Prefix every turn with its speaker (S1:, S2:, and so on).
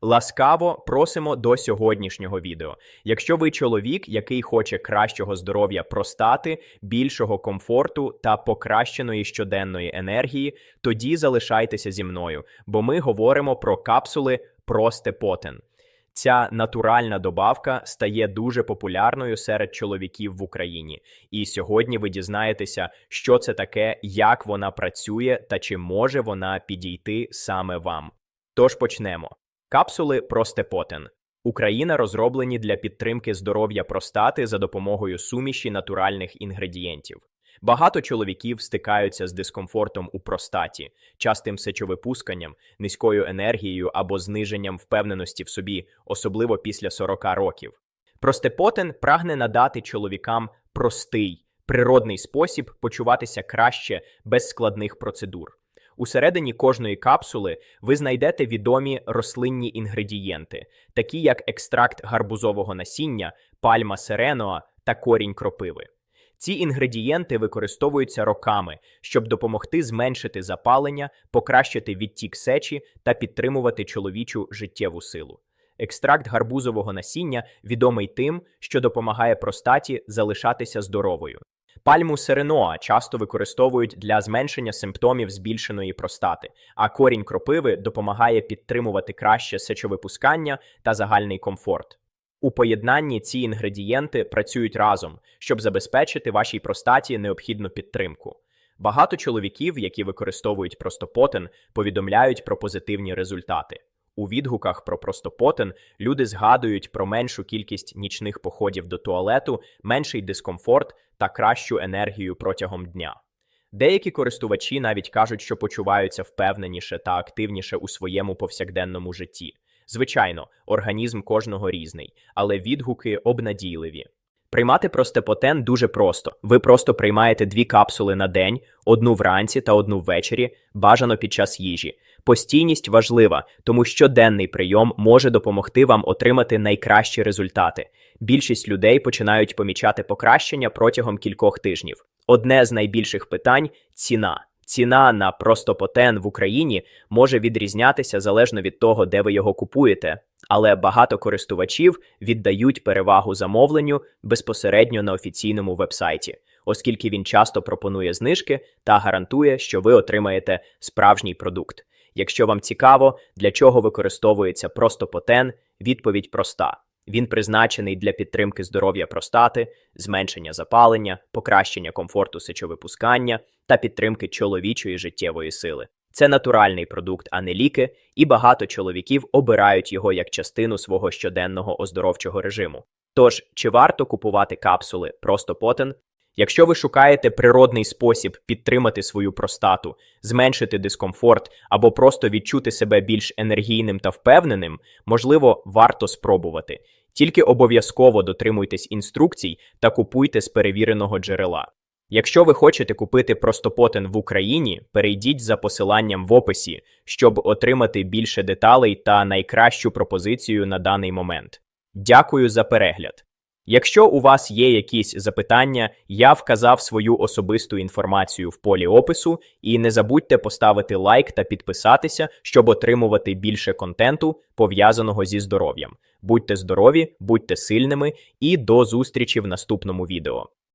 S1: Ласкаво просимо до сьогоднішнього відео. Якщо ви чоловік, який хоче кращого здоров'я простати, більшого комфорту та покращеної щоденної енергії, тоді залишайтеся зі мною, бо ми говоримо про капсули Простепотен. Ця натуральна добавка стає дуже популярною серед чоловіків в Україні. І сьогодні ви дізнаєтеся, що це таке, як вона працює та чи може вона підійти саме вам. Тож почнемо. Капсули Простепотен. Україна розроблені для підтримки здоров'я простати за допомогою суміші натуральних інгредієнтів. Багато чоловіків стикаються з дискомфортом у простаті, частим сечовипусканням, низькою енергією або зниженням впевненості в собі, особливо після 40 років. Простепотен прагне надати чоловікам простий, природний спосіб почуватися краще без складних процедур. Усередині кожної капсули ви знайдете відомі рослинні інгредієнти, такі як екстракт гарбузового насіння, пальма сереноа та корінь кропиви. Ці інгредієнти використовуються роками, щоб допомогти зменшити запалення, покращити відтік сечі та підтримувати чоловічу життєву силу. Екстракт гарбузового насіння відомий тим, що допомагає простаті залишатися здоровою. Пальму сереноа часто використовують для зменшення симптомів збільшеної простати, а корінь кропиви допомагає підтримувати краще сечовипускання та загальний комфорт. У поєднанні ці інгредієнти працюють разом, щоб забезпечити вашій простаті необхідну підтримку. Багато чоловіків, які використовують простопотен, повідомляють про позитивні результати. У відгуках про простопотен люди згадують про меншу кількість нічних походів до туалету, менший дискомфорт та кращу енергію протягом дня. Деякі користувачі навіть кажуть, що почуваються впевненіше та активніше у своєму повсякденному житті. Звичайно, організм кожного різний, але відгуки обнадійливі. Приймати простепотен дуже просто. Ви просто приймаєте дві капсули на день, одну вранці та одну ввечері, бажано під час їжі. Постійність важлива, тому щоденний прийом може допомогти вам отримати найкращі результати. Більшість людей починають помічати покращення протягом кількох тижнів. Одне з найбільших питань ціна. Ціна на простопотен в Україні може відрізнятися залежно від того, де ви його купуєте, але багато користувачів віддають перевагу замовленню безпосередньо на офіційному вебсайті, оскільки він часто пропонує знижки та гарантує, що ви отримаєте справжній продукт. Якщо вам цікаво, для чого використовується простопотен, відповідь проста. Він призначений для підтримки здоров'я простати, зменшення запалення, покращення комфорту сечовипускання та підтримки чоловічої життєвої сили. Це натуральний продукт, а не ліки, і багато чоловіків обирають його як частину свого щоденного оздоровчого режиму. Тож, чи варто купувати капсули просто потен? Якщо ви шукаєте природний спосіб підтримати свою простату, зменшити дискомфорт або просто відчути себе більш енергійним та впевненим, можливо, варто спробувати. Тільки обов'язково дотримуйтесь інструкцій та купуйте з перевіреного джерела. Якщо ви хочете купити простопотен в Україні, перейдіть за посиланням в описі, щоб отримати більше деталей та найкращу пропозицію на даний момент. Дякую за перегляд. Якщо у вас є якісь запитання, я вказав свою особисту інформацію в полі опису, і не забудьте поставити лайк та підписатися, щоб отримувати більше контенту, пов'язаного зі здоров'ям. Будьте здорові, будьте сильними і до зустрічі в наступному відео.